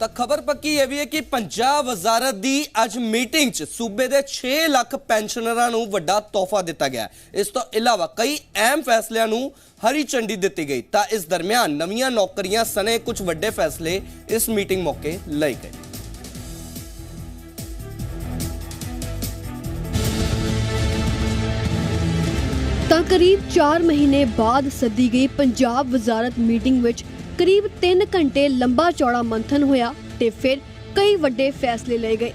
ਤਾਂ ਖਬਰ ਪੱਕੀ ਇਹ ਵੀ ਹੈ ਕਿ ਪੰਜਾਬ ਵਜ਼ਾਰਤ ਦੀ ਅੱਜ ਮੀਟਿੰਗ 'ਚ ਸੂਬੇ ਦੇ 6 ਲੱਖ ਪੈਨਸ਼ਨਰਾਂ ਨੂੰ ਵੱਡਾ ਤੋਹਫਾ ਦਿੱਤਾ ਗਿਆ ਇਸ ਤੋਂ ਇਲਾਵਾ ਕਈ ਅਹਿਮ ਫੈਸਲਿਆਂ ਨੂੰ ਹਰੀ ਝੰਡੀ ਦਿੱਤੀ ਗਈ। ਤਾਂ ਇਸ ਦਰਮਿਆਨ ਨਵੀਆਂ ਨੌਕਰੀਆਂ ਸਣੇ ਕੁਝ ਵੱਡੇ ਫੈਸਲੇ ਇਸ ਮੀਟਿੰਗ ਮੌਕੇ ਲਏ ਗਏ। ਤਾਂ ਕਰੀਬ 4 ਮਹੀਨੇ ਬਾਅਦ ਸੱਦੀ ਗਈ ਪੰਜਾਬ ਵਜ਼ਾਰਤ ਮੀਟਿੰਗ ਵਿੱਚ ਕਰੀਬ 3 ਘੰਟੇ ਲੰਬਾ ਚੌੜਾ ਮੰਥਨ ਹੋਇਆ ਤੇ ਫਿਰ ਕਈ ਵੱਡੇ ਫੈਸਲੇ ਲਏ ਗਏ,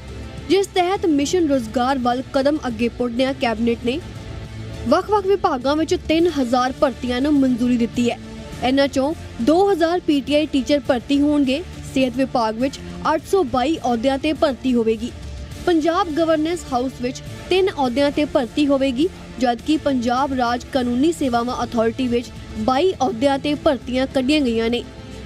ਜਿਸ ਤਹਿਤ ਮਿਸ਼ਨ ਰੋਜ਼ਗਾਰ ਵੱਲ ਕਦਮ ਅੱਗੇ ਪੁੱਟਦਿਆਂ ਕੈਬਨਿਟ ਨੇ ਵੱਖ-ਵੱਖ ਵਿਭਾਗਾਂ ਵਿੱਚ 3000 ਭਰਤੀਆਂ ਨੂੰ ਮਨਜ਼ੂਰੀ ਦਿੱਤੀ ਹੈ। ਇਹਨਾਂ ਚੋਂ 2000 ਪੀਟੀਆਈ ਟੀਚਰ ਭਰਤੀ ਹੋਣਗੇ, ਸਿਹਤ ਵਿਭਾਗ ਵਿੱਚ 822 ਅਹੁਦਿਆਂ ਤੇ ਭਰਤੀ ਹੋਵੇਗੀ। ਪੰਜਾਬ ਗਵਰਨੈਂਸ ਹਾਊਸ ਵਿੱਚ 3 ਅਹੁਦਿਆਂ ਤੇ ਭਰਤੀ ਹੋਵੇਗੀ ਜਦਕਿ ਪੰਜਾਬ ਰਾਜ ਕਾਨੂੰਨੀ ਸੇਵਾਵਾਂ ਅਥਾਰਟੀ ਵਿੱਚ 22 ਅਹੁਦਿਆਂ ਤੇ ਭਰਤੀਆਂ ਕੱਢੀਆਂ ਗਈਆਂ ਨੇ।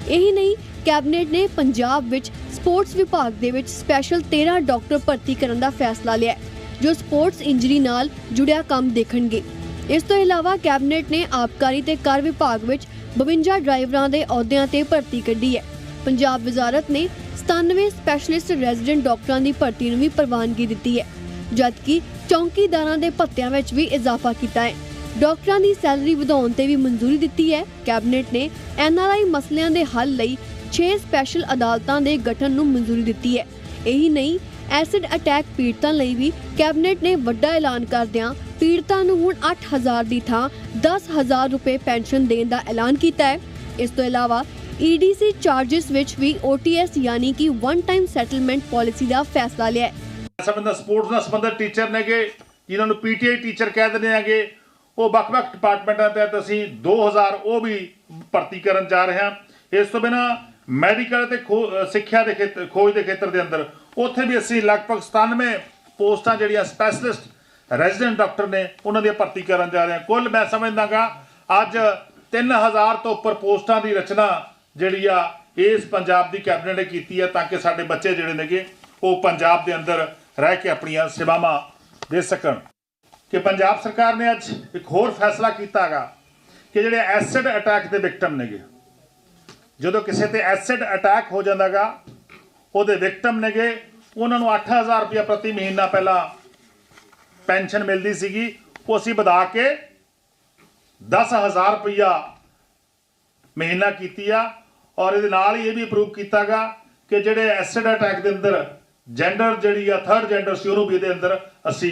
ਇਹੀ ਨਹੀਂ, ਕੈਬਨਿਟ ਨੇ ਪੰਜਾਬ ਵਿੱਚ ਸਪੋਰਟਸ ਵਿਭਾਗ ਦੇ ਵਿੱਚ ਸਪੈਸ਼ਲ 13 ਡਾਕਟਰ ਭਰਤੀ ਕਰਨ ਦਾ ਫੈਸਲਾ ਲਿਆ ਜੋ ਸਪੋਰਟਸ ਇੰਜਰੀ ਨਾਲ ਜੁੜਿਆ ਕੰਮ ਦੇਖਣਗੇ। ਇਸ ਤੋਂ ਇਲਾਵਾ ਕੈਬਨਿਟ ਨੇ ਆਬਕਾਰੀ ਤੇ ਕਰ ਵਿਭਾਗ ਵਿੱਚ 52 ਡਰਾਈਵਰਾਂ ਦੇ ਅਹੁਦਿਆਂ ਤੇ ਭਰਤੀ ਕੱਢੀ ਹੈ। ਪੰਜਾਬ ਵਜ਼ਾਰਤ ਨੇ 97 ਸਪੈਸ਼ਲਿਸਟ ਰੈਜ਼ੀਡੈਂਟ ਡਾਕਟਰਾਂ ਦੀ ਭਰਤੀ ਨੂੰ ਵੀ ਪ੍ਰਵਾਨਗੀ ਦਿੱਤੀ ਹੈ। ਜਦਕਿ ਚੌਂਕੀਦਾਰਾਂ ਦੇ ਭੱਤਿਆਂ ਵਿੱਚ ਵੀ ਇਜ਼ਾਫਾ ਕੀਤਾ ਹੈ। ਡਾਕਟਰਾਂ ਦੀ ਸੈਲਰੀ ਵਧਾਉਣ ਤੇ ਵੀ ਮਨਜ਼ੂਰੀ ਦਿੱਤੀ ਹੈ। ਕੈਬਨਿਟ ਨੇ ਐਨਆਰਆਈ ਮਸਲਿਆਂ ਦੇ ਹੱਲ ਲਈ 6 ਸਪੈਸ਼ਲ ਅਦਾਲਤਾਂ ਦੇ ਗਠਨ ਨੂੰ ਮਨਜ਼ੂਰੀ ਦਿੱਤੀ ਹੈ। ਇਹੀ ਨਹੀਂ, ਐਸਿਡ ਅਟੈਕ ਪੀੜਤਾਂ ਲਈ ਵੀ ਕੈਬਨਿਟ ਨੇ ਵੱਡਾ ਐਲਾਨ ਕਰਦਿਆਂ ਪੀੜਤਾਂ ਨੂੰ ਹੁਣ 8000 ਦੀ ਥਾਂ 10000 ਰੁਪਏ ਪੈਨਸ਼ਨ ਦੇਣ ਦਾ ਐਲਾਨ ਕੀਤਾ ਹੈ। ਇਸ ਤੋਂ ਇਲਾਵਾ ਈਡੀਸੀ ਚਾਰजेस ਵਿੱਚ ਵੀ OTS ਯਾਨੀ ਕਿ ਵਨ ਟਾਈਮ ਸੈਟਲਮੈਂਟ ਪਾਲਿਸੀ ਦਾ ਫੈਸਲਾ ਲਿਆ ਹੈ। ਸੰਬੰਧਤ ਸਪੋਰਟਸ ਨਾਲ ਸੰਬੰਧਿਤ ਟੀਚਰ ਨੇਗੇ, ਜਿਨ੍ਹਾਂ ਨੂੰ ਪੀਟੀਆਈ ਟੀਚਰ ਕਹਿ ਦਿੰਦੇ ਆਗੇ ਉਹ ਵੱਖ-ਵੱਖ ਡਿਪਾਰਟਮੈਂਟਾਂ ਤਹਿਤ ਅਸੀਂ 2000 ਉਹ ਵੀ ਭਰਤੀ ਕਰਨ ਜਾ ਰਹੇ ਹਾਂ। ਇਸ ਤੋਂ ਬਿਨਾ ਮੈਡੀਕਲ ਤੇ ਖੋ- ਸਿੱਖਿਆ ਦੇ ਖੇਤਰ ਖੋਜ ਦੇ ਖੇਤਰ ਦੇ ਅੰਦਰ, ਉੱਥੇ ਵੀ ਅਸੀਂ ਲਗਭਗ 97 ਪੋਸਟਾਂ ਜਿਹੜੀਆਂ ਸਪੈਸ਼ਲਿਸਟ ਰੈਜ਼ੀਡੈਂਟ ਡਾਕਟਰ ਨੇ, ਉਹਨਾਂ ਦੀ ਭਰਤੀ ਕਰਨ ਜਾ ਰਹੇ ਹਾਂ। ਕੁੱਲ ਮੈਂ ਸਮਝਦਾਗਾ, ਅੱਜ 3000 ਤੋਂ ਉੱਪਰ ਪੋਸਟਾਂ ਦੀ ਰਚਨਾ ਜਿਹੜੀ ਆ, ਇਸ ਪੰਜਾਬ ਦੀ ਕੈਬਨਿਟ ਨੇ ਕੀਤੀ ਹੈ, ਤਾਂ ਕਿ ਸਾਡੇ ਬੱਚੇ ਜਿਹੜੇ ਨੇਗੇ, ਉਹ ਪੰਜਾਬ ਦੇ ਅੰਦਰ ਰਹਿ ਕੇ ਆਪਣੀਆਂ ਸੇਵਾਵਾਂ ਦੇ ਸਕਣ। ਕਿ ਪੰਜਾਬ ਸਰਕਾਰ ਨੇ ਅੱਜ ਇੱਕ ਹੋਰ ਫੈਸਲਾ ਕੀਤਾਗਾ ਕਿ ਜਿਹੜੇ ਐਸਿਡ ਅਟੈਕ ਦੇ ਵਿਕਟਮ ਨੇਗੇ। ਜਦੋਂ ਕਿਸੇ ਤੇ ਐਸਿਡ ਅਟੈਕ ਹੋ ਜਾਂਦਾਗਾ ਉਹਦੇ ਵਿਕਟਮ ਨੇਗੇ। ਉਹਨਾਂ ਨੂੰ 8000 ਰੁਪਇਆ ਪ੍ਰਤੀ ਮਹੀਨਾ ਪਹਿਲਾਂ ਪੈਨਸ਼ਨ ਮਿਲਦੀ ਸੀਗੀ। ਉਹ ਅਸੀਂ ਵਧਾ ਕੇ 10000 ਰੁਪਇਆ ਮਹੀਨਾ ਕੀਤੀ ਆ। ਔਰ ਇਹਦੇ ਨਾਲ ਹੀ ਇਹ ਵੀ ਅਪਰੂਵ ਕੀਤਾਗਾ ਕਿ ਜਿਹੜੇ ਐਸਿਡ ਅਟੈਕ ਦੇ ਅੰਦਰ ਜੈਂਡਰ ਜਿਹੜੀ ਆ ਥਰਡ ਜੈਂਡਰ ਸੀ, ਉਹਨੂੰ ਵੀ ਇਹਦੇ ਅੰਦਰ ਅਸੀਂ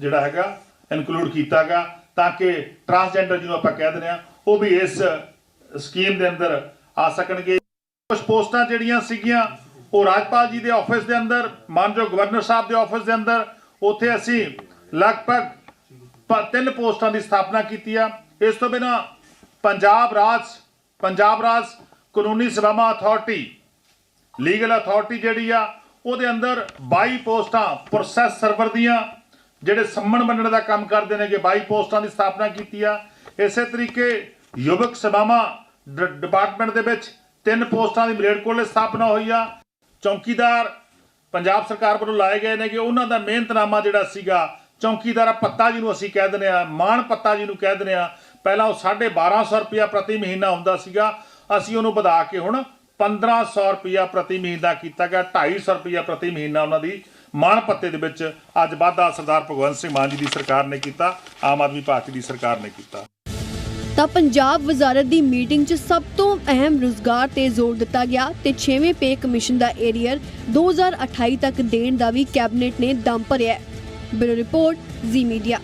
ਜਿਹੜਾ ਹੈਗਾ ਇਨਕਲੂਡ ਕੀਤਾਗਾ ਤਾਂ ਕਿ ਟਰਾਂਸਜੈਂਡਰ ਜਿਹਨੂੰ ਆਪਾਂ ਕਹਿ ਦਿੰਦੇ ਆ, ਉਹ ਵੀ ਇਸ ਸਕੀਮ ਦੇ ਅੰਦਰ ਆ ਸਕਣਗੇ। ਕੁਝ ਪੋਸਟਾਂ ਜਿਹੜੀਆਂ ਸੀਗੀਆਂ, ਉਹ ਰਾਜਪਾਲ ਜੀ ਦੇ ਆਫਿਸ ਦੇ ਅੰਦਰ, ਮਾਨਯੋਗ ਗਵਰਨਰ ਸਾਹਿਬ ਦੇ ਆਫਿਸ ਦੇ ਅੰਦਰ, ਉੱਥੇ ਅਸੀਂ ਲਗਭਗ ਤਿੰਨ ਪੋਸਟਾਂ ਦੀ ਸਥਾਪਨਾ ਕੀਤੀ ਆ। ਇਸ ਤੋਂ ਬਿਨਾ ਪੰਜਾਬ ਰਾਜ ਪੰਜਾਬ ਰਾਜ ਕਾਨੂੰਨੀ ਸੇਵਾਵਾਂ ਅਥਾਰਟੀ ਲੀਗਲ ਅਥਾਰਟੀ ਜਿਹੜੀ ਆ ਉਹਦੇ ਅੰਦਰ 22 ਪੋਸਟਾਂ ਪ੍ਰੋਸੈਸ ਸਰਵਰ ਦੀਆਂ, ਜਿਹੜੇ ਸੰਮਣ ਬੰਨਣ ਦਾ ਕੰਮ ਕਰਦੇ ਨੇਗੇ 22 ਪੋਸਟਾਂ ਦੀ ਸਥਾਪਨਾ ਕੀਤੀ ਆ। ਇਸੇ ਤਰੀਕੇ ਯੁਵਕ ਸੇਵਾਵਾਂ ਡ- ਡਿਪਾਰਟਮੈਂਟ ਦੇ ਵਿੱਚ ਤਿੰਨ ਪੋਸਟਾਂ ਦੀ ਮਲੇਰਕੋਟਲੇ ਸਥਾਪਨਾ ਹੋਈ ਆ। ਚੌਕੀਦਾਰ ਪੰਜਾਬ ਸਰਕਾਰ ਵੱਲੋਂ ਲਾਏ ਗਏ ਨੇ ਕਿ ਉਹਨਾਂ ਦਾ ਮਿਹਨਤਨਾਮਾ ਜਿਹੜਾ ਸੀਗਾ, ਚੌਕੀਦਾਰ ਪੱਤਾ ਜਿਹਨੂੰ ਅਸੀਂ ਕਹਿ ਦਿੰਦੇ ਆ, ਮਾਣ ਪੱਤਾ ਜਿਹਨੂੰ ਕਹਿ ਦਿੰਦੇ ਆ। ਪਹਿਲਾਂ ਉਹ 1250 ਰੁਪਇਆ ਪ੍ਰਤੀ ਮਹੀਨਾ ਹੁੰਦਾ ਸੀਗਾ। ਅਸੀਂ ਉਹਨੂੰ ਵਧਾ ਕੇ ਹੁਣ 1500 ਰੁਪਇਆ ਪ੍ਰਤੀ ਮਹੀਨਾ ਕੀਤਾ ਗਿਆ 250 ਰੁਪਇਆ ਪ੍ਰਤੀ ਮਹੀਨਾ ਉਹਨਾਂ ਦੀ ਮਾਣ ਪੱਤੇ ਦੇ ਵਿੱਚ ਅੱਜ ਵਾਧਾ ਸਰਦਾਰ ਭਗਵੰਤ ਸਿੰਘ ਮਾਨ ਜੀ ਦੀ ਸਰਕਾਰ ਨੇ ਕੀਤਾ, ਆਮ ਆਦਮੀ ਪਾਰਟੀ ਦੀ ਸਰਕਾਰ ਨੇ ਕੀਤਾ। ਤਾਂ ਪੰਜਾਬ ਵਜ਼ਾਰਤ ਦੀ ਮੀਟਿੰਗ 'ਚ ਸਭ ਤੋਂ ਅਹਿਮ ਰੁਜ਼ਗਾਰ ਤੇ ਜ਼ੋਰ ਦਿੱਤਾ ਗਿਆ ਤੇ 6ਵੇਂ ਪੇ ਕਮਿਸ਼ਨ ਦਾ ਏਰੀਅਰ 2028 ਤੱਕ ਦੇਣ ਦਾ ਵੀ ਕੈਬਨਿਟ ਨੇ ਦਮ ਭਰਿਆ ਬਿਊਰੋ ਰਿਪੋਰਟ, ਜ਼ੀ ਮੀਡੀਆ।